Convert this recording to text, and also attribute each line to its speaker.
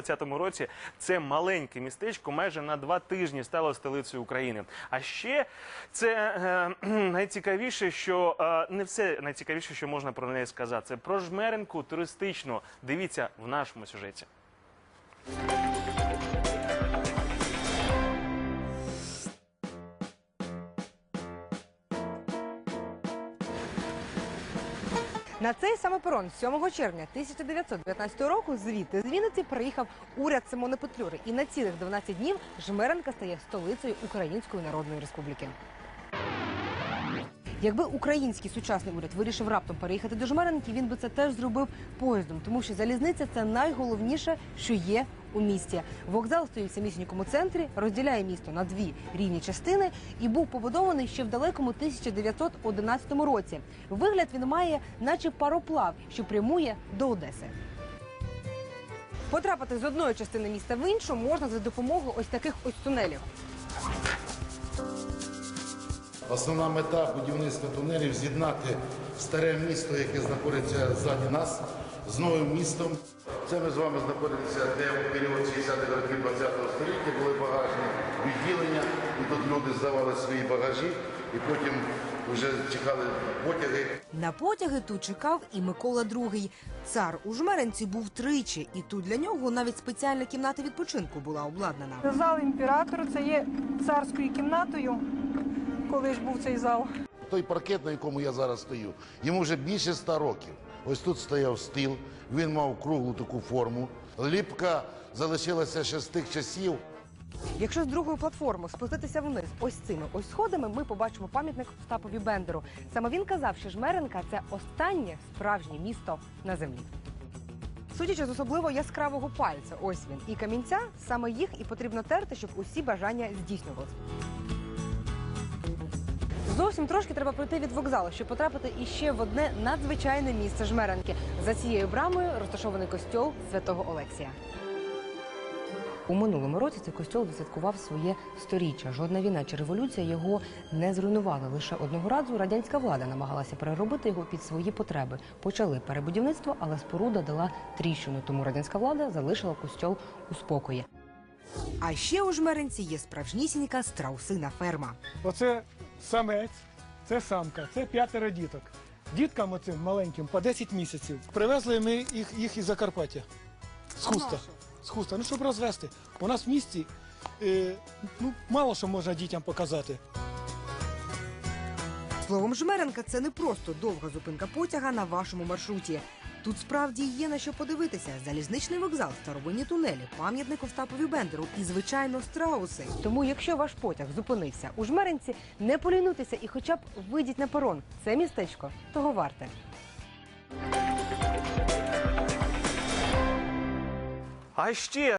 Speaker 1: 2020 році це маленьке містечко майже на два тижні стало столицею України. А ще це е, найцікавіше, що е, не все найцікавіше, що можна про неї сказати. Це про жмеренку туристичну. Дивіться в нашому сюжеті.
Speaker 2: На цей саме перон 7 червня 1919 року звідти з Вінниці приїхав уряд Симони Петлюри. І на цілих 12 днів Жмеренка стає столицею Української Народної Республіки. Якби український сучасний уряд вирішив раптом переїхати до Жмеренки, він би це теж зробив поїздом, тому що залізниця це найголовніше, що є у місті. Вокзал стоїть в самісінькому центрі, розділяє місто на дві рівні частини і був побудований ще в далекому 1911 році. Вигляд він має, наче пароплав, що прямує до Одеси. Потрапити з одної частини міста в іншу можна за допомогою ось таких ось тунелів.
Speaker 3: Основна мета будівництва тунелів з'єднати старе місто, яке знаходиться ззаді нас, з новим містом. Це ми з вами знаходимося, де в період 60-х років 20-го століття були багажні відділення, і тут люди здавали свої багажі, і потім вже чекали потяги.
Speaker 2: На потяги тут чекав і Микола II. Цар у Жмеренці був тричі, і тут для нього навіть спеціальна кімната відпочинку була обладнана.
Speaker 4: Зал імператору це є царською кімнатою, коли ж був цей зал.
Speaker 3: Той паркет, на якому я зараз стою, йому вже більше ста років. Ось тут стояв стіл, він мав круглу таку форму. Ліпка залишилася ще з тих часів.
Speaker 2: Якщо з другої платформи спуститися вниз ось цими ось сходами, ми побачимо пам'ятник Остапові Бендеру. Саме він казав, що Жмеренка це останнє справжнє місто на землі. Судячи з особливо яскравого пальця, ось він і камінця, саме їх і потрібно терти, щоб усі бажання здійснювалися. Зовсім трошки треба пройти від вокзалу, щоб потрапити іще в одне надзвичайне місце Жмеренки. За цією брамою розташований костьол святого Олексія. У минулому році цей костьол відсвяткував своє сторіччя. Жодна війна чи революція його не зруйнувала. Лише одного разу радянська влада намагалася переробити його під свої потреби. Почали перебудівництво, але споруда дала тріщину. Тому радянська влада залишила костьол у спокої. А ще у Жмеринці є справжнісінька страусина ферма.
Speaker 5: Оце самець, це самка, це п'ятеро діток. Діткам оцим маленьким по 10 місяців. Привезли ми їх, їх із Закарпаття. З хуста. З хуста. Ну, щоб розвести. У нас в місті е, ну, мало що можна дітям показати.
Speaker 2: Словом, Жмеренка це не просто довга зупинка потяга на вашому маршруті. Тут справді є на що подивитися: залізничний вокзал, старовинні тунелі, пам'ятник Остапові Бендеру і, звичайно, страуси. Тому, якщо ваш потяг зупинився у Жмеринці, не полінуйтеся і хоча б вийдіть на перон. Це містечко того варте.
Speaker 1: А ще